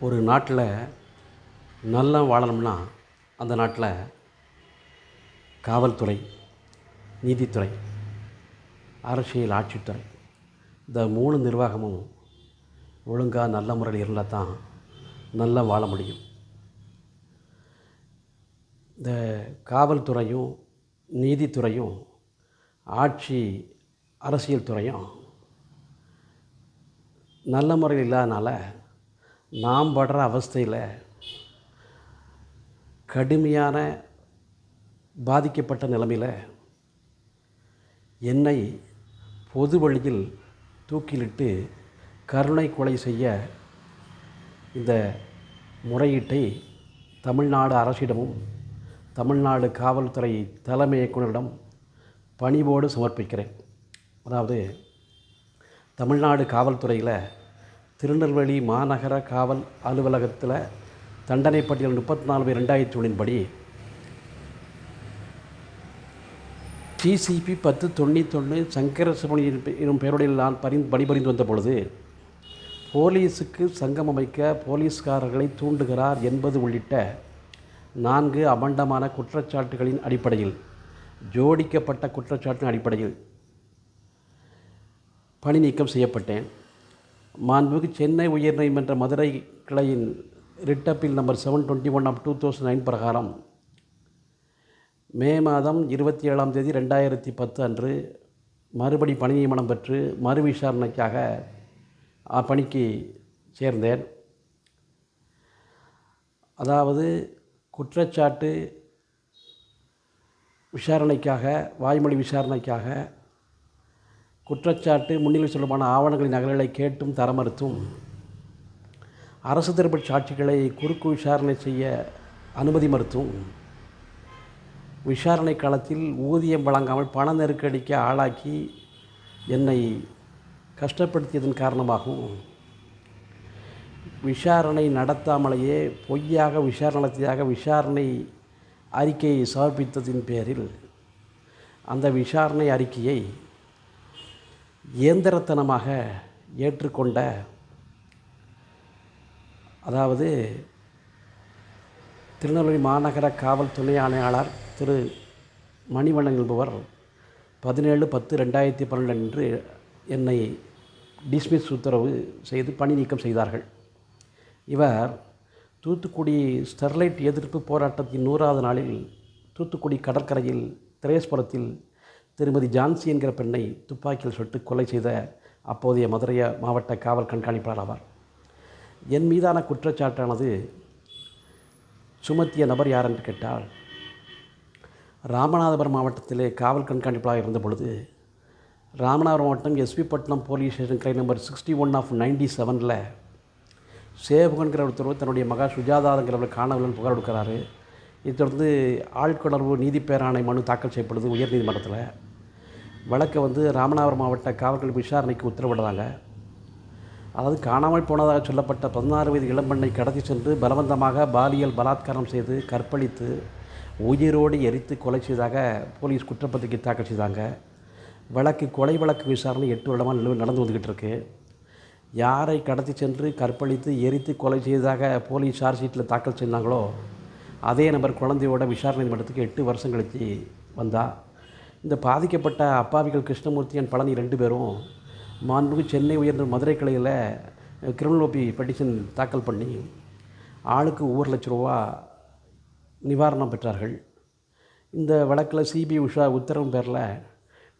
ஒரு நாட்டில் நல்லா வாழணும்னா அந்த நாட்டில் காவல்துறை நீதித்துறை அரசியல் ஆட்சித்துறை இந்த மூணு நிர்வாகமும் ஒழுங்காக நல்ல முறையில் இருந்தால் தான் நல்லா வாழ முடியும். இந்த காவல்துறையும் நீதித்துறையும் ஆட்சி அரசியல் துறையும் நல்ல முறையில் இல்லாதனால நாம் படுற அவஸ்தையில் கடுமையான பாதிக்கப்பட்ட நிலைமையில் என்னை பொது வழியில் தூக்கிலிட்டு கருணை கொலை செய்ய இந்த முறையீட்டை தமிழ்நாடு அரசிடமும் தமிழ்நாடு காவல்துறை தலைமை இயக்குநரிடம் பணிவோடு சமர்ப்பிக்கிறேன். அதாவது தமிழ்நாடு காவல்துறையில் திருநெல்வேலி மாநகர காவல் அலுவலகத்தில் தண்டனை பட்டியல் முப்பத்தி நாலு பை ரெண்டாயிரத்தி ஒன்றின்படி டிசிபி பத்து தொண்ணூத்தொன்று சங்கரசுமணி எனும் பெயருடைய நான் பரிந்து பணிபுரிந்து வந்த பொழுது போலீஸுக்கு சங்கம் அமைக்க போலீஸ்காரர்களை தூண்டுகிறார் என்பது உள்ளிட்ட நான்கு அபண்டமான குற்றச்சாட்டுகளின் அடிப்படையில் ஜோடிக்கப்பட்ட குற்றச்சாட்டின் அடிப்படையில் பணி நீக்கம் செய்யப்பட்டேன். மாண்புமிகு சென்னை உயர்நீதிமன்ற மதுரை கிளையின் ரிட்டப்பில் number seven twenty one of two thousand nine பிரகாரம் மே மாதம் இருபத்தி ஏழாம் தேதி ரெண்டாயிரத்தி பத்து அன்று மறுபடி பணி நியமனம் பெற்று மறு விசாரணைக்காக அப்பணிக்கு சேர்ந்தேன். அதாவது குற்றச்சாட்டு விசாரணைக்காக வாய்மொழி விசாரணைக்காக குற்றச்சாட்டு முன்னிலை சொல்லமான ஆவணங்களின் நகல்களை கேட்டும் தர மறுத்தும் அரசு தரப்பு சாட்சிகளை குறுக்கு விசாரணை செய்ய அனுமதி மறுத்தும். விசாரணை காலத்தில் ஊதியம் வழங்காமல் பண நெருக்கடிக்கு ஆளாக்கி என்னை கஷ்டப்படுத்தியதன் காரணமாகவும் விசாரணை நடத்தாமலேயே பொய்யாக விசாரணை நடத்தியாக விசாரணை அறிக்கையை சமர்ப்பித்ததின் பேரில் அந்த விசாரணை அறிக்கையை இயந்திரத்தனமாக ஏற்றுக்கொண்ட அதாவது திருநெல்வேலி மாநகர காவல் துணை ஆணையாளர் திரு மணிவண்ணன் என்பவர் பதினேழு பத்து ரெண்டாயிரத்தி பன்னெண்டு அன்று என்னை டிஸ்மிஸ் உத்தரவு செய்து பணி நீக்கம் செய்தார்கள். இவர் தூத்துக்குடி ஸ்டெர்லைட் எதிர்ப்பு போராட்டத்தின் நூறாவது நாளில் தூத்துக்குடி கடற்கரையில் திரேஸ்புரத்தில் திருமதி ஜான்சி என்கிற பெண்ணை துப்பாக்கியில் சுட்டு கொலை செய்த அப்போதைய மதுரை மாவட்ட காவல் கண்காணிப்பாளர் ஆவார். என் மீதான குற்றச்சாட்டானது சுமத்திய நபர் யார் என்று கேட்டால் ராமநாதபுரம் மாவட்டத்திலே காவல் கண்காணிப்பாளராக இருந்த பொழுது ராமநாதபுரம் மாவட்டம் எஸ்பி பட்டினம் போலீஸ் ஸ்டேஷன் கிளை number sixty one of ninety செவனில் சேவகன்கிற ஒருத்தர் தன்னுடைய மகா சுஜாதாங்கிறவரை காணவில்லைன்னு புகார் கொடுக்குறாரு. இது தொடர்ந்து ஆழ்கொணர்வு நீதி பேராணை மனு தாக்கல் செய்யப்படுது உயர்நீதிமன்றத்தில். வழக்கை வந்து ராமநாதபுரம் மாவட்ட காவல்கள் விசாரணைக்கு உத்தரவிடுறாங்க. அதாவது காணாமல் போனதாக சொல்லப்பட்ட பதினாறு வயது இளம்பெண்ணை கடத்தி சென்று பலவந்தமாக பாலியல் பலாத்காரம் செய்து கற்பழித்து உயிரோடு எரித்து கொலை செய்ததாக போலீஸ் குற்றப்பத்திரிகை தாக்கல் செய்தாங்க. வழக்கு கொலை வழக்கு விசாரணை எட்டு வருடமாக நிலவு நடந்து வந்துக்கிட்டு இருக்கு. யாரை கடத்தி சென்று கற்பழித்து எரித்து கொலை செய்ததாக போலீஸ் சார்ஜ் ஷீட்டில் தாக்கல் செய்தாங்களோ அதே நபர் குழந்தையோட விசாரணை மன்றத்துக்கு எட்டு வருஷம் கழித்து வந்தால் இந்த பாதிக்கப்பட்ட அப்பாவிகள் கிருஷ்ணமூர்த்தி அண்ட் பழனி ரெண்டு பேரும் மாண்புமிகு சென்னை உயர்ந்த மதுரை கிளையில் கிரிமினல் ஓபி பெட்டிஷன் தாக்கல் பண்ணி ஆளுக்கு ஒவ்வொரு லட்ச ரூபா நிவாரணம் பெற்றார்கள். இந்த வழக்கில் சிபி உஷா உத்தரவு பேரில்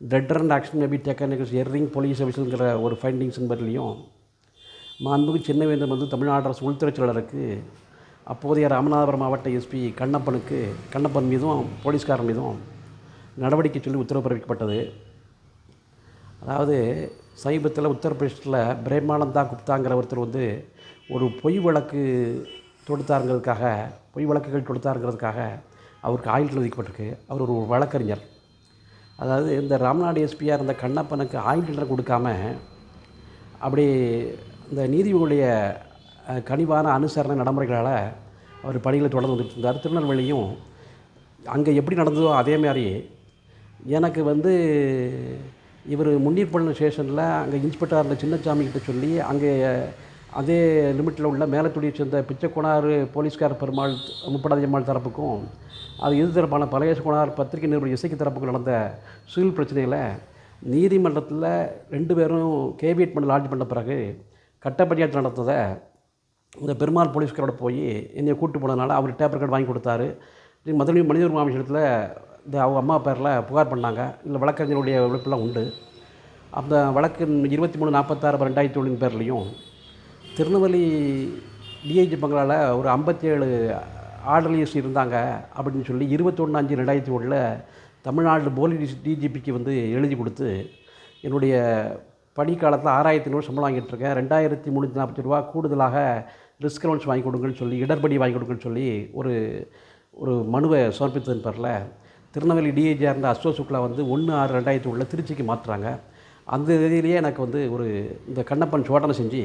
that and action maybe taken erring police ஆஃபீஸுங்கிற ஒரு ஃபைண்டிங்ஸ் பேர்லேயும் மாண்புமிகு சென்னை வேந்தர் வந்து தமிழ்நாடு அரசு உள்துறை செயலாளருக்கு அப்போதைய ராமநாதபுரம் மாவட்ட எஸ்பி கண்ணப்பனுக்கு கண்ணப்பன் மீதும் போலீஸ்காரன் மீதும் நடவடிக்கை சொல்லி உத்தரவு பிறப்பிக்கப்பட்டது. அதாவது சமீபத்தில் உத்தரப்பிரதேசத்தில் பிரேமானந்தா குப்தாங்கிற ஒருத்தர் வந்து ஒரு பொய் வழக்கு தொடுத்தாருங்கிறதுக்காக பொய் வழக்குகள் தொடுத்தாருங்கிறதுக்காக அவருக்கு ஆயுள் விதிக்கப்பட்டிருக்கு அவர் ஒரு வழக்கறிஞர். அதாவது இந்த ராம்நாடு எஸ்பியாக இருந்த கண்ணப்பனுக்கு ஆயுள் கொடுக்காம அப்படி இந்த நீதிபதிகளுடைய கனிவான அனுசரண நடைமுறைகளால் அவர் பணிகளை தொடர்ந்து வந்துட்டு இருந்தார். திருநெல்வேலியும் அங்கே எப்படி நடந்ததோ அதே மாதிரி எனக்கு வந்து இவர் முன்னீர்பள்ளம் ஸ்டேஷனில் அங்கே இன்ஸ்பெக்டர் இருந்த சின்னசாமி கிட்ட சொல்லி அங்கே அதே லிமிட்டில் உள்ள மேலத்துடியை சேர்ந்த பிச்சைக்கோணாறு போலீஸ்கார் பெருமாள் முப்படாதியம்மாள் தரப்புக்கும் அது எதிர் தரப்பான பழைய கோணார் பத்திரிகை நிறுவனம் இசைக்கு தரப்புக்கும் நடந்த சூழல் பிரச்சனையில் நீதிமன்றத்தில் ரெண்டு பேரும் கேவியட் பண்ண லாட்ஜ் பண்ண பிறகு கட்டப்படியாட்டு நடத்ததை இந்த பெருமாள் போலீஸ்காரோட போய் என்னை கூட்டு போனதுனால அவர் டேப்பர் கார்டு வாங்கி கொடுத்தாரு. மதுரை மனித உரிமை இந்த அவங்க அம்மா பேரில் புகார் பண்ணாங்க. இல்லை வழக்கறிஞருடைய உழைப்பெல்லாம் உண்டு. அந்த வழக்கு இருபத்தி மூணு நாற்பத்தாறு ரெண்டாயிரத்தி ஒன்றின் பேர்லேயும் திருநெல்வேலி டிஐஜி பங்களால் ஒரு ஐம்பத்தேழு ஆர்டர்லியர்ஸ் இருந்தாங்க அப்படின்னு சொல்லி இருபத்தொன்று அஞ்சு ரெண்டாயிரத்தி ஒன்றில் தமிழ்நாடு போலீஸ் டிஜிபிக்கு வந்து எழுதி கொடுத்து என்னுடைய பணிக்காலத்தில் ஆறாயிரத்தி நூறு சம்பளம் வாங்கிட்டு இருக்கேன். ரெண்டாயிரத்தி முந்நூற்றி நாற்பத்தி ரூபா கூடுதலாக ரிஸ்க் லோன்ஸ் வாங்கி கொடுங்கன்னு சொல்லி இடர்படி வாங்கி கொடுங்கன்னு சொல்லி ஒரு ஒரு மனுவை சமர்ப்பித்ததன் பேரில் திருநெல்வேலி டிஏஜியாக இருந்த அஸ்வ சுக்லா வந்து ஒன்று ஆறு ரெண்டாயிரத்தி ஒன்றில் திருச்சிக்கு மாற்றுறாங்க அந்த இதிலேயே எனக்கு வந்து ஒரு இந்த கண்ணப்பன் சோதனை செஞ்சு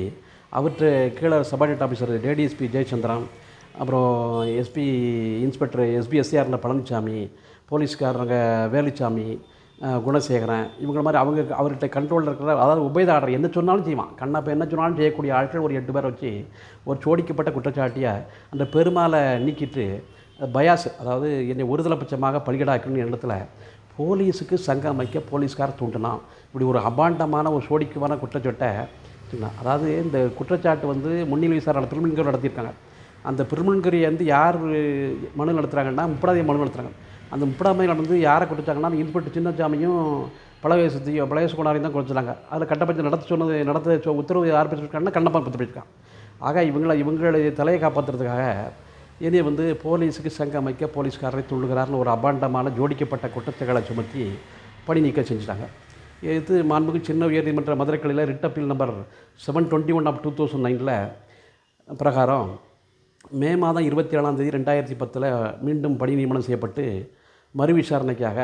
அவர்கிட்ட கீழே சபார்டினேட் ஆஃபீஸர் டேடிஎஸ்பி ஜெயச்சந்திரன் அப்புறம் எஸ்பி இன்ஸ்பெக்டர் எஸ்பிஎஸ்சியாக இருந்த பழனிசாமி போலீஸ்காரங்க வேலுச்சாமி குணசேகரன் இவங்கள மாதிரி அவங்க அவர்கிட்ட கண்ட்ரோலில் இருக்கிற அதாவது உபயதாரர் என்ன சொன்னாலும் செய்வான். கண்ணப்ப என்ன சொன்னாலும் செய்யக்கூடிய ஆட்கள் ஒரு எட்டு பேரை வச்சு ஒரு சோடிக்கப்பட்ட குற்றச்சாட்டியை அந்த பெருமாளை நீக்கிட்டு பயாஸ் அதாவது என்னை ஒருதலை பட்சமாக பலிகடாக்கணும்னு எண்ணத்தில் போலீஸுக்கு சங்கம் அமைக்க போலீஸ்கார் தூண்டினான். இப்படி ஒரு அபாண்டமான ஒரு சோடிக்குமான குற்றச்சாட்டை சொன்னான். அதாவது இந்த குற்றச்சாட்டு வந்து முன்னிலை விசாரணை திருமணிங்கர் நடத்தியிருக்காங்க. அந்த பெருமன்கரியை வந்து யார் மனு நடத்துகிறாங்கன்னா முப்படாதிய மனு நடத்துகிறாங்க அந்த முப்படாமை நடந்து யாரை கொடுத்தாங்கன்னா இன்பட்டு சின்னசாமியும் சுத்தியும் பழைய சுகுணாரையும் தான் கொடுத்துட்டாங்க அதில் கட்டப்பஞ்சம் நடத்த சொன்னது நடத்த சொ- உத்தரவு யார் பெற்றிருக்காங்கன்னா கண்ணப்பன் பத்து ஆக இவங்களை இவங்களுடைய தலையை காப்பாற்றுறதுக்காக இனி வந்து போலீஸுக்கு சங்கம் அமைக்க போலீஸ்காரரை துள்ளுகிறார்னு ஒரு அபாண்டமான ஜோடிக்கப்பட்ட குற்றச்சாட்டுகளை சுமத்தி பணி நீக்கம் செஞ்சுட்டாங்க. இது மாண்புக்கு சின்ன உயர்நீதிமன்ற மதுரைக்கலையில் writ appeal number seven twenty one of two thousand நைனில் பிரகாரம் மே மாதம் இருபத்தி ஏழாம் தேதி ரெண்டாயிரத்தி பத்தில் மீண்டும் பணி நியமனம் செய்யப்பட்டு மறு விசாரணைக்காக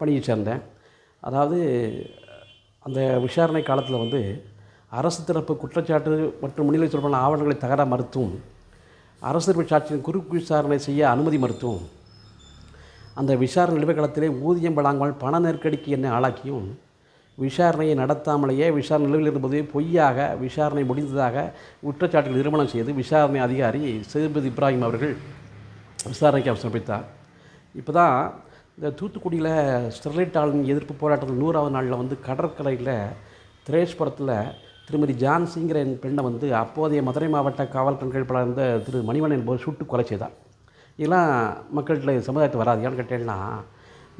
பணியை சேர்ந்தேன். அதாவது அந்த விசாரணை காலத்தில் வந்து அரசு தரப்பு குற்றச்சாட்டு மற்றும் முன்னிலை தொடர்பான ஆவணங்களை தகர மறுத்தும் அரசு தரப்பு சாட்சியின் குறுக்கு விசாரணை செய்ய அனுமதி மறுத்தும் அந்த விசாரணை நிலுவைக்காலத்திலே ஊதியம் வழங்காமல் பண நெருக்கடிக்கு என்னை ஆளாக்கியும் விசாரணையை நடத்தாமலேயே விசாரணை நிலவில் இருந்தபோது பொய்யாக விசாரணை முடிந்ததாக குற்றச்சாட்டுகள் நிறுவனம் செய்து விசாரணை அதிகாரி சேதுபதி இப்ராஹிம் அவர்கள் விசாரணைக்கு சமர்ப்பித்தார் இப்போ தான் இந்த தூத்துக்குடியில் ஸ்டெர்லைட் ஆளுநர் எதிர்ப்பு போராட்டத்தில் நூறாவது நாளில் வந்து கடற்கரையில் திரேஷ்புரத்தில் திருமதி ஜான்சிங்கிற என் பெண்ணை வந்து அப்போதைய மதுரை மாவட்ட காவல் கண்காணிப்பாளர் இருந்த திரு மணிவண்ணன் என்பவர் சுட்டு கொலை செய்தார். இதெல்லாம் மக்கள்கிட்ட சமுதாயத்துக்கு வராது. ஏன்னு கேட்டீங்கன்னா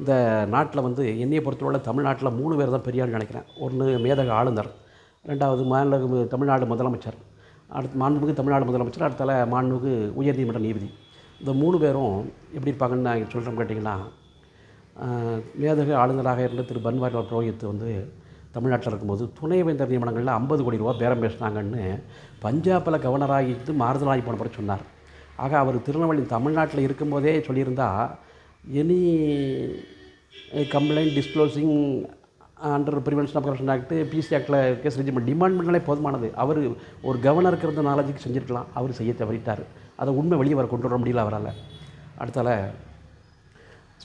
இந்த நாட்டில் வந்து என்னையை பொறுத்தவரை தமிழ்நாட்டில் மூணு பேர் தான் பெரியார்னு நினைக்கிறேன். ஒன்று மேதக ஆளுநர் ரெண்டாவது மாநில தமிழ்நாடு முதலமைச்சர் அடுத்து மாண்புமிகு தமிழ்நாடு முதலமைச்சர் அடுத்தால மாண்புமிகு உயர்நீதிமன்ற நீதிபதி. இந்த மூணு பேரும் எப்படி இருப்பாங்கன்னு நான் சொல்கிறோம் கேட்டிங்கன்னா ஆஹ், மேதக ஆளுநராக இருந்த திரு பன்வாரிலால் புரோஹித் வந்து தமிழ்நாட்டில் இருக்கும்போது துணைவேந்தர் நியமனங்களில் ஐம்பது கோடி ரூபா பேரம் பேசினாங்கன்னு பஞ்சாபில் கவர்னராக இருந்து மாறுதலாகி போன பிறகு சொன்னார். ஆக அவர் திருநெல்வேலி தமிழ்நாட்டில் இருக்கும்போதே சொல்லியிருந்தால் any complaint disclosing under prevention of corruption act PC ஆக்டில் கேஸ் ரெஜிமெண்ட் டிமாண்ட் பண்ணாலே போதுமானது. அவர் ஒரு கவர்னருக்கு இருந்த நாலேஜுக்கு செஞ்சுருக்கலாம் அவர் செய்ய தவறிட்டார். அதை உண்மை வெளியே வர கொண்டு வர முடியல அவரால். அடுத்தால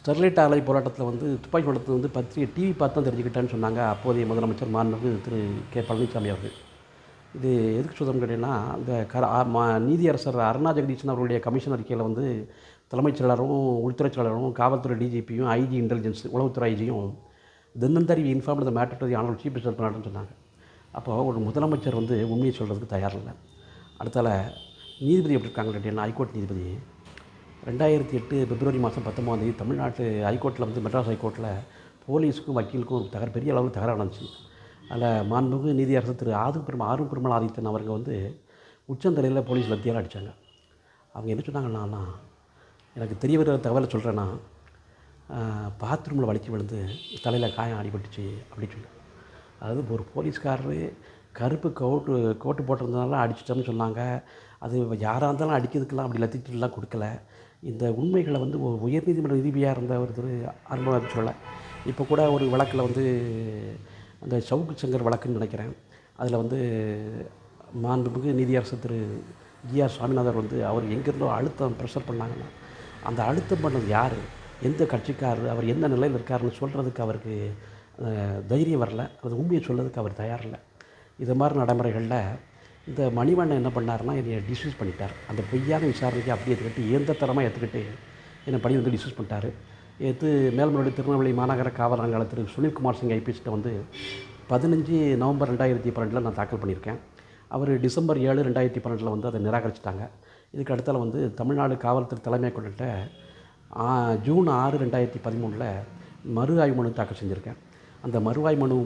ஸ்டெர்லைட் ஆலை போராட்டத்தில் வந்து துப்பாக்கி படத்தில் வந்து பத்திரிகை டிவி பார்த்து தான் தெரிஞ்சுக்கிட்டேன்னு சொன்னாங்க அப்போதைய முதலமைச்சர் மாண்பு திரு கே. பழனிசாமி அவர்கள். இது எதுக்கு சொல்கிறோம் கேட்டிங்கன்னா இந்த கர ஆ- மா- நீதியரசர் அருணா ஜெகதீஷன் அவர்களுடைய கமிஷன் அறிக்கையில் வந்து தலைமைச் செயலாளரும் உள்துறை செயலாளரும் காவல்துறை டிஜிபியும் ஐஜி இன்டெலிஜென்ஸ் உளவுத்துறை ஐஜியும் தினந்தறி inform the matter to the chief minister பண்ணாருன்னு சொன்னாங்க. அப்போ ஒரு முதலமைச்சர் வந்து உண்மையை சொல்கிறதுக்கு தயார் இல்லை அடுத்தால நீதிபதி எப்படி இருக்காங்க கேட்டிங்கன்னா ஹைகோர்ட் நீதிபதி. ரெண்டாயிரத்தி எட்டு பிப்ரவரி மாதம் பத்தொம்பதாம் தமிழ்நாட்டு ஹைகோர்ட்டில் வந்து மெட்ராஸ் ஹைகோர்ட்டில் போலீஸுக்கும் வக்கீலுக்கும் ஒரு தகர பெரிய அளவில் தகராறு நடந்துச்சு. அதில் மாண்புமிகு நீதியரசர் திரு ஆது பெருமா ஆறு பெருமாள் ஆதித்தன் அவர்கள் வந்து உச்சந்தலையில் போலீஸ் லத்தியால் அடித்தாங்க அவங்க என்ன சொன்னாங்கன்னா எனக்கு தெரிய வர தகவலை சொல்கிறேன்னா பாத்ரூமில் வலிச்சு விழுந்து தலையில் காயம் அடிபட்டுச்சு அப்படின்னு சொன்னாங்க அதாவது ஒரு போலீஸ்காரரு கருப்பு கோட்டு கோட்டு போட்டிருந்ததுனால அடிச்சிட்டோம்னு சொன்னாங்க. அது யாராக இருந்தாலும் அடிக்கிறதுக்கெல்லாம் அப்படி லத்திட்டுலாம் கொடுக்கல. இந்த உண்மைகளை வந்து உயர்நீதிமன்ற நீதிபதியாக இருந்த ஒரு திரு சொல்ல இப்போ கூட ஒரு வழக்கில் வந்து அந்த சவுக்கு சங்கர் வழக்குன்னு நினைக்கிறேன். அதில் வந்து மாண்புமிகு நீதியரசர் திரு ஜிஆர் சுவாமிநாதர் வந்து அவர் எங்கேருந்தோ அழுத்தம் ப்ரெஷர் பண்ணாங்கன்னா அந்த அழுத்தம் பண்ணது யார்? எந்த கட்சிக்காரர்? அவர் எந்த நிலையில் இருக்காருன்னு சொல்கிறதுக்கு அவருக்கு தைரியம் வரல. அது உண்மையை சொல்கிறதுக்கு அவர் தயாரில்லை இது மாதிரி நடைமுறைகளில் இந்த மணிவண்ணன் என்ன பண்ணாருன்னா என்னை டிஸ்மிஸ் பண்ணிட்டார். அந்த பொய்யான விசாரணைக்கு அப்படியே எடுத்துக்கிட்டு இயந்திரத்தரமாக எடுத்துக்கிட்டு என்னை பணி வந்து டிஸ்மிஸ் பண்ணிட்டார். ஏற்று மேல்மருடைய திருநெல்வேலி மாநகர காவல் ஆணையாளர் திரு சுனில்குமார் சிங் ஐபிஎஸ்ட்டை வந்து பதினஞ்சு நவம்பர் ரெண்டாயிரத்தி பன்னெண்டில் நான் தாக்கல் பண்ணியிருக்கேன். அவர் டிசம்பர் ஏழு ரெண்டாயிரத்தி பன்னெண்டில் வந்து அதை நிராகரிச்சிட்டாங்க. இதுக்கு அடுத்தால வந்து தமிழ்நாடு காவல்துறை தலைமை கொண்டுட்ட ஜூன் ஆறு ரெண்டாயிரத்தி பதிமூணில் மறு ஆய்வு மனு தாக்கல் செஞ்சுருக்கேன். அந்த மறு ஆய்வு மனு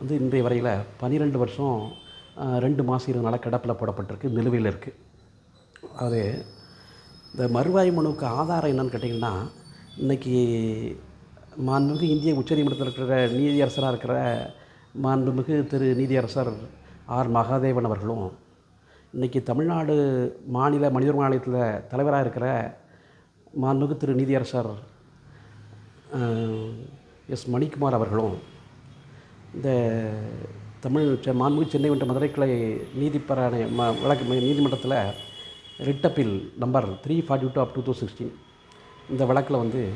வந்து இன்றைய வரையில் பன்னிரெண்டு வருஷம் ரெண்டு மாதம் இரு நாளாக கிடப்பில் போடப்பட்டிருக்கு நிலுவையில் இருக்குது அது இந்த மறுவாய் மனுவுக்கு ஆதாரம் என்னன்னு கேட்டிங்கன்னா இன்றைக்கி மாண்புமிகு இந்திய உச்சநீதிமன்றத்தில் இருக்கிற நீதியரசராக இருக்கிற மாண்புமிகு திரு நீதியரசர் ஆர். மகாதேவன் அவர்களும் இன்றைக்கி தமிழ்நாடு மாநில மனிதர் மாநிலத்தில் தலைவராக இருக்கிற மாண்புமிகு திரு நீதியரசர் எஸ். மணிக்குமார் அவர்களும் இந்த தமிழ் மாண்புமிகு சென்னை மற்றும் மதுரை கிளை நீதிப்பராணை ம வழக்கு ம- நீதிமன்றத்தில் ரிட்டப்பில் number three forty two of two thousand sixteen இந்த வழக்கில் வந்து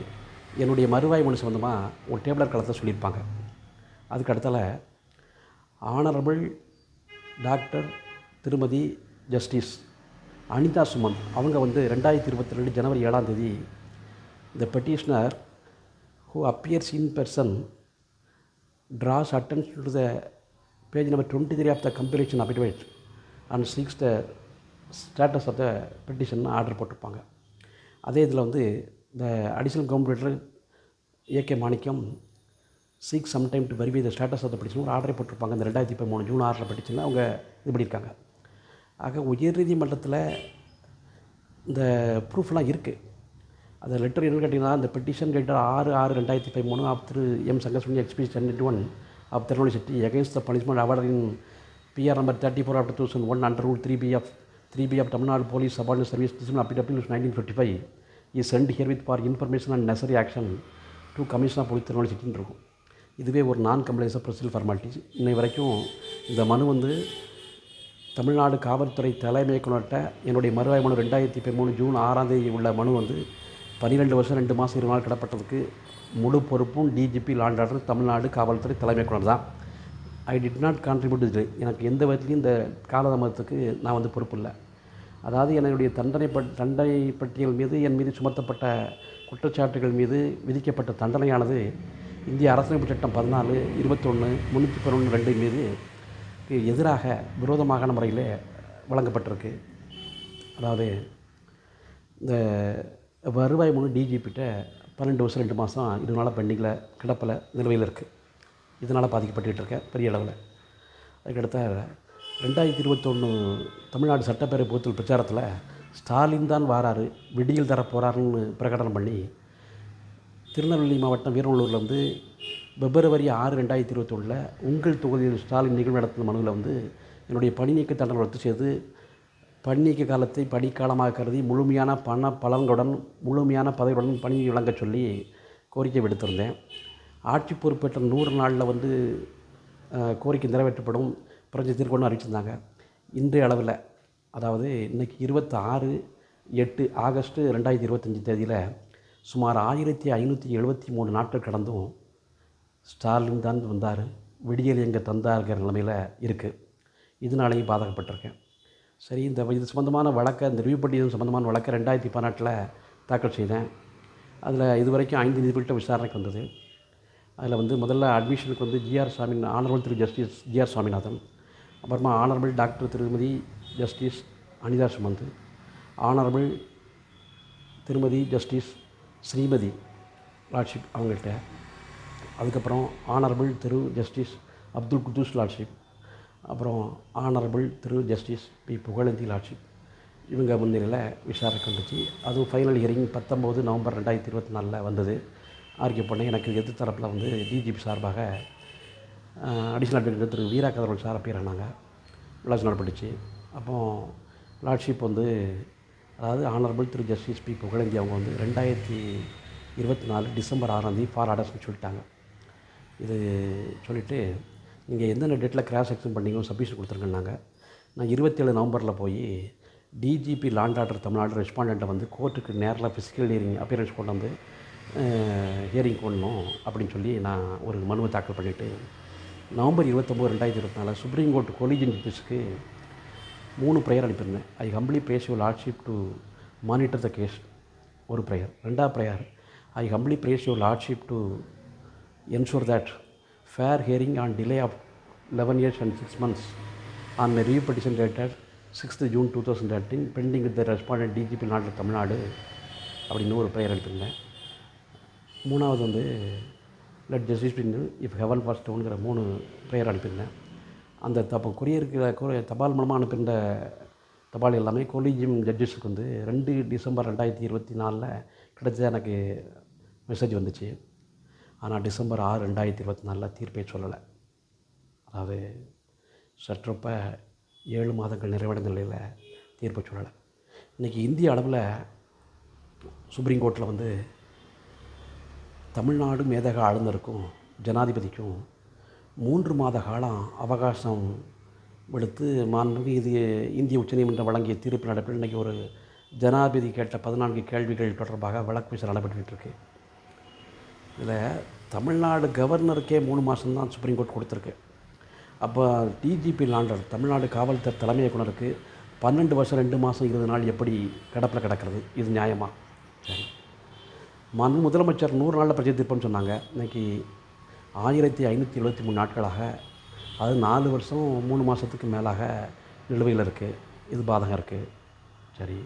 என்னுடைய மறுவாய் மனு சம்மந்தமாக ஒரு டேபிளர் கலத்தை சொல்லியிருப்பாங்க. அதுக்கு அடுத்தால ஆனரபிள் டாக்டர் திருமதி ஜஸ்டிஸ் அனிதா சுமன். அவங்க வந்து ரெண்டாயிரத்தி இருபத்தி ரெண்டு ஜனவரி ஏழாம் தேதி the petitioner who appears in person draws attention to the page number 23 of the compilation affidavit and seeks the status of the petition order போட்டிருப்பாங்க அதே இதில் வந்து இந்த additional counter AK Manickam seek some time to verify the status of the petition ஒரு ஆர்டரை போட்டிருப்பாங்க. இந்த ரெண்டாயிரத்தி பதிமூணு ஜூன் ஆறில் பெட்டிஷனில் அவங்க இது பண்ணியிருக்காங்க. ஆக உயர்நீதிமன்றத்தில் இந்த ப்ரூஃப்லாம் இருக்குது அந்த லெட்டர் என்னன்னு கேட்டிங்கன்னா இந்த பெட்டிஷன் லெட்டர் ஆறு ஆறு ரெண்டாயிரத்தி பதிமூணு ஆஃப் திரு M Sangasuni XP Chennai one of Tirunelveli city against the punishment award PR number thirty four of two thousand one under rule three B of three B of Tamil Nadu police subordinate service discipline appeal nineteen fifty five is sent here with for information and necessary action to commission of police Tirunelveli சிட்டின்னு இருக்கும் இதுவே ஒரு நான் compliance procedure formalities இன்னை வரைக்கும் இந்த மனு வந்து தமிழ்நாடு காவல்துறை தலைமை இயக்குனர்கிட்ட என்னுடைய மறுவாய் மனு ரெண்டாயிரத்தி பதிமூணு ஜூன் ஆறாம் தேதி உள்ள மனு வந்து பன்னிரெண்டு வருஷம் ரெண்டு மாதம் இருபது நாள் கிடப்பட்டதுக்கு முழு பொறுப்பும் டிஜிபி லாண்ட் ஆர்டர் தமிழ்நாடு காவல்துறை தலைமை இயக்குனர் தான். ஐ டிட் நாட் கான்ட்ரிபியூட் இது எனக்கு எந்த விதத்துலையும் இந்த காலதாமதத்துக்கு நான் வந்து பொறுப்பு இல்லை. அதாவது என்னுடைய தண்டனை பட் தண்டனை பட்டியல் மீது என் மீது சுமத்தப்பட்ட குற்றச்சாட்டுகள் மீது விதிக்கப்பட்ட தண்டனையானது இந்திய அரசியலமைப்பு சட்டம் பதினாலு இருபத்தொன்று முந்நூற்றி பதினொன்று ரெண்டு மீது எதிராக விரோதமான முறையில் வழங்கப்பட்டிருக்கு. அதாவது இந்த வருவாய் மூணு டிஜிபிட்ட பன்னெண்டு வருஷம் ரெண்டு மாதம் இது நாளாக பெண்டிங்கில் கிடப்பில் நிலுவையில் இருக்குது இதனால் பாதிக்கப்பட்டுக்கிட்டு இருக்கேன் பெரிய அளவில். அதுக்கடுத்த ரெண்டாயிரத்தி இருபத்தொன்று தமிழ்நாடு சட்டப்பேரவை பொதுத்தல் பிரச்சாரத்தில் ஸ்டாலின் தான் வாராரு விடியில் தர போகிறாருன்னு பிரகடனம் பண்ணி திருநெல்வேலி மாவட்டம் வீரநல்லூரில் வந்து பிப்ரவரி ஆறு ரெண்டாயிரத்தி இருபத்தொன்னில் உங்கள் தொகுதியில் ஸ்டாலின் நிகழ்வு நடத்தின மனுவில் வந்து என்னுடைய பணி நீக்க தண்டனை ரத்து செய்து பன்னிக்கு காலத்தை பணிக்காலமாக கருதி முழுமையான பண பலன்களுடன் முழுமையான பதவியுடன் பணி வழங்கச் சொல்லி கோரிக்கை விடுத்திருந்தேன். ஆட்சி பொறுப்பேற்ற நூறு நாளில் வந்து கோரிக்கை நிறைவேற்றப்படும் பிரஞ்ச தீர்க்கணும்னு அறிவிச்சிருந்தாங்க. இன்றைய அளவில் அதாவது இன்றைக்கி இருபத்தி ஆறு எட்டு ஆகஸ்ட்டு ரெண்டாயிரத்தி இருபத்தஞ்சி தேதியில் சுமார் ஆயிரத்தி ஐநூற்றி எழுபத்தி மூணு நாட்கள் கடந்தும் ஸ்டாலின் தான் வந்தார் விடியல் எங்கே தந்தாருங்கிற நிலைமையில் இருக்குது இதனாலேயும் பாதகப்பட்டிருக்கேன். சரி இந்த இது சம்மந்தமான வழக்கை இந்த ரிவ்யூ பட்டியல் சம்மந்தமான வழக்கை ரெண்டாயிரத்தி பதினெட்டில் தாக்கல் செய்தேன். அதில் இது வரைக்கும் ஐந்து நீதிபதிகிட்ட விசாரணைக்கு வந்தது. அதில் வந்து முதல்ல அட்மிஷனுக்கு வந்து ஜிஆர் சாமி ஆனரபிள் திரு ஜஸ்டிஸ் ஜிஆர் சுவாமிநாதன் அப்புறமா ஆனரபிள் டாக்டர் திருமதி ஜஸ்டிஸ் அனிதா சுமந்த் ஆனரபிள் திருமதி ஜஸ்டிஸ் ஸ்ரீமதி லார்ட்ஷிப் அவங்கள்ட்ட அதுக்கப்புறம் ஆனரபிள் திரு ஜஸ்டிஸ் அப்துல் குத்தூஸ் லார்ட்ஷிப் அப்புறம் ஆனரபிள் திரு ஜஸ்டிஸ் பி. புகழந்தி லார்ட்ஷிப் இவங்க முன்னிலையில் விசாரணை வந்துச்சு அதுவும் ஃபைனல் ஹியரிங் பத்தொம்போது நவம்பர் ரெண்டாயிரத்தி இருபத்தி நாலில் வந்தது. ஆர்கியூ பண்ண எனக்கு எதிர் தரப்பில் வந்து டிஜிபி சார்பாக அடிஷனல் அட்வொகேட் திரு வீரா கதவல் சார் அப்பீர் ஆனாங்க. நடப்பட்டுச்சு அப்போ லார்ட்ஷிப் வந்து அதாவது ஆனரபிள் திரு ஜஸ்டிஸ் பி. புகழந்தி அவங்க வந்து ரெண்டாயிரத்தி இருபத்தி நாலு டிசம்பர் ஆறாம் தேதி ஃபார் ஆர்டர்ஸ்னு சொல்லிட்டாங்க. இது சொல்லிவிட்டு நீங்கள் எந்தெந்த டேட்டில் கிராஸ் செக்ஷன் பண்ணீங்க சப்மிஷன் கொடுத்துருங்கன்னாங்க. நான் இருபத்தேழு நவம்பரில் போய் DGP law and order Tamil Nadu ரெஸ்பாண்டண்ட்டை வந்து கோர்ட்டுக்கு நேரில் ஃபிசிக்கல் ஹியரிங் அப்பியரன்ஸ் கொண்டு வந்து ஹியரிங் கொள்ளணும் அப்படின்னு சொல்லி நான் ஒரு மனுவை தாக்கல் பண்ணிவிட்டு நவம்பர் இருபத்தொம்போது ரெண்டாயிரத்தி இருபத்தி நாலு சுப்ரீம் கோர்ட் கொலிஜன் ஜஸ்டிஸ்க்கு மூணு prayer அனுப்பியிருந்தேன். I humbly pray your lordship to monitor the case ஒரு ப்ரேயர் ரெண்டாவது prayer I humbly pray your lordship to ensure that fair hearing on delay of 11 years and 6 months. On my review petition dated 6th June 2013 pending with the respondent DGP நாட்டில் தமிழ்நாடு அப்படின்னு ஒரு பெயர் அனுப்பியிருந்தேன். மூணாவது வந்து let justice be if heaven fast டவுனுங்கிற மூணு பெயர் அனுப்பியிருந்தேன். அந்த தப்போ கொரியருக்கு தபால் மூலமாக அனுப்பியிருந்த தபால் எல்லாமே கொலீஜியம் ஜட்ஜஸுக்கு வந்து ரெண்டு டிசம்பர் ரெண்டாயிரத்தி இருபத்தி நாலில் கிடைச்சது எனக்கு மெசேஜ் வந்துச்சு. ஆனால் டிசம்பர் ஆறு ரெண்டாயிரத்தி இருபத்தி நாலில் தீர்ப்பை சொல்லலை. அதாவது சற்றப்ப ஏழு மாதங்கள் நிறைவடைந்த நிலையில் தீர்ப்பை சொல்லலை. இன்றைக்கி இந்திய அளவில் சுப்ரீம் கோர்ட்டில் வந்து தமிழ்நாடு மேதக ஆளுநருக்கும் ஜனாதிபதிக்கும் மூன்று மாத காலம் அவகாசம் விடுத்து மாண்புமிகு இது இந்திய உச்சநீதிமன்றம் வழங்கிய தீர்ப்பு நடப்பில் இன்றைக்கி ஒரு ஜனாதிபதி கேட்ட பதினான்கு கேள்விகள் தொடர்பாக வழக்கு விசாரணை நடைபெற்றுருக்கு இதில் தமிழ்நாடு கவர்னருக்கே மூணு மாதம் தான் சுப்ரீம் கோர்ட் கொடுத்துருக்கு. அப்போ டிஜிபி லாண்டர் தமிழ்நாடு காவல்துறை தலைமை இயக்குனருக்கு பன்னெண்டு வருஷம் ரெண்டு மாதம் இருபது நாள் எப்படி கிடப்பில் கிடக்கிறது? இது நியாயமா? சரி. மன் முதலமைச்சர் நூறு நாளில் பிரச்சனை தீர்ப்புன்னு சொன்னாங்க. இன்றைக்கி ஆயிரத்தி ஐநூற்றி எழுபத்தி மூணு நாட்களாக அது நாலு வருஷம் மூணு மாதத்துக்கு மேலாக நிலுவையில் இருக்குது இது பாதகம் இருக்குது சரி.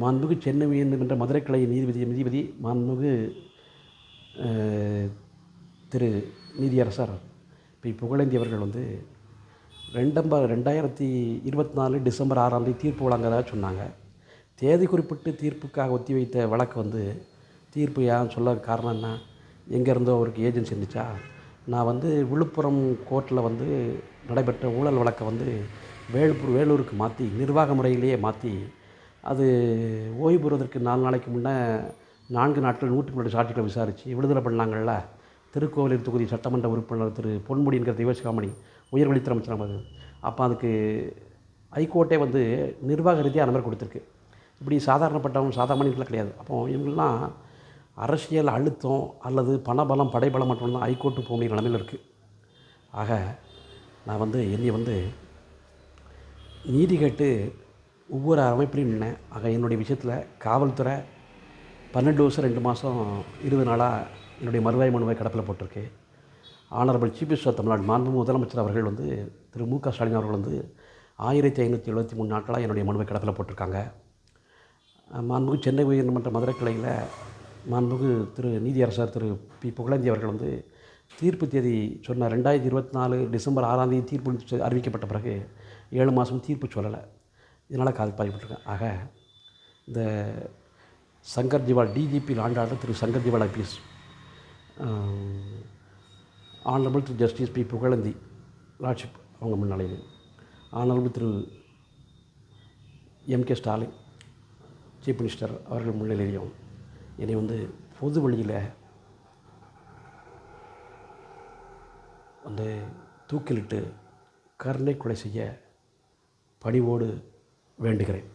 மாண்புமிகு சென்னை உயர்நீதிமன்ற மதுரை கிளை நீதிபதி நீதிபதி மாண்புமிகு திரு நீதியரசர் பி. புகழேந்தி அவர்கள் வந்து ரெண்டம்பர் ரெண்டாயிரத்தி இருபத்தி நாலு டிசம்பர் ஆறாம் தேதி தீர்ப்பு வழங்குறதா சொன்னாங்க. தேதி குறிப்பிட்டு தீர்ப்புக்காக ஒத்தி வைத்த வழக்கு வந்து தீர்ப்பு ஏன் சொல்ல காரணம் என்ன? எங்கேருந்தோ அவருக்கு ஏஜென்சி இருந்துச்சா? நான் வந்து விழுப்புரம் கோர்ட்டில் வந்து நடைபெற்ற ஊழல் வழக்கை வந்து வேலூர் வேலூருக்கு மாற்றி நிர்வாக முறையிலேயே மாற்றி அது ஓய்வு பெறுவதற்கு நாலு நாளைக்கு முன்னே நான்கு நாட்கள் நூற்றுக்கு முன்னாடி சாட்சிகளை விசாரித்து விடுதலை பண்ணாங்கள்ல? திருக்கோவிலூர் தொகுதி சட்டமன்ற உறுப்பினர் திரு பொன்முடி என்கிற தெய்வசிகாமணி உயர்வழித்துறை அமைச்சர் நமது அப்போ அதுக்கு ஹைகோர்ட்டே வந்து நிர்வாக ரீதியாக அனுமதி கொடுத்துருக்கு. இப்படி சாதாரணப்பட்டவங்க சாதாரண கிடையாது. அப்போ இவங்கெல்லாம் அரசியல் அழுத்தம் அல்லது பணபலம் படைபலம் மட்டும்தான் ஹைகோர்ட்டு போக நிலமையில் இருக்குது ஆக நான் வந்து என்னை வந்து நீதி கேட்டு ஒவ்வொரு அமைப்பிலையும் நின்னேன். ஆக என்னுடைய விஷயத்தில் காவல்துறை பன்னெண்டு வருஷம் ரெண்டு மாதம் இருபது நாளாக என்னுடைய மறுவாய் மனுவை கடப்பில் போட்டிருக்கு. ஆனரபிள் சீஃப் மினிஸ்டர் தமிழ்நாடு மாண்பு முதலமைச்சர் அவர்கள் வந்து திரு மு க. ஸ்டாலின் அவர்கள் வந்து ஆயிரத்தி ஐநூற்றி எழுபத்தி மூணு நாட்களாக என்னுடைய மனுவை கடப்பில் போட்டிருக்காங்க. மாண்புமிகு சென்னை உயர்நீதிமன்ற மதுரை கிளையில் மாண்புமிகு திரு நீதியரசர் திரு பி. புகழேந்தி அவர்கள் வந்து தீர்ப்பு தேதி சொன்ன ரெண்டாயிரத்தி இருபத்தி நாலு டிசம்பர் ஆறாம் தேதி தீர்ப்பு அறிவிக்கப்பட்ட பிறகு ஏழு மாதம் தீர்ப்பு சொல்லலை. இதனால் காது பாதிப்பட்டிருக்கேன் ஆக இந்த சங்கர் திவால் டிஜிபி ஆண்டாளர் திரு சங்கர் திவால் ஐபிஎஸ் ஆனரபிள் திரு ஜஸ்டிஸ் பி புகழந்தி லார்ட்ஷிப் அவங்க முன்னிலையில் ஆனரபிள் திரு M K Stalin chief minister அவர்கள் முன்னிலையிலையும். என்னை வந்து பொது வழியில் வந்து தூக்கிலிட்டு கருணை கொலை செய்ய பணிவோடு வேண்டுகிறேன்.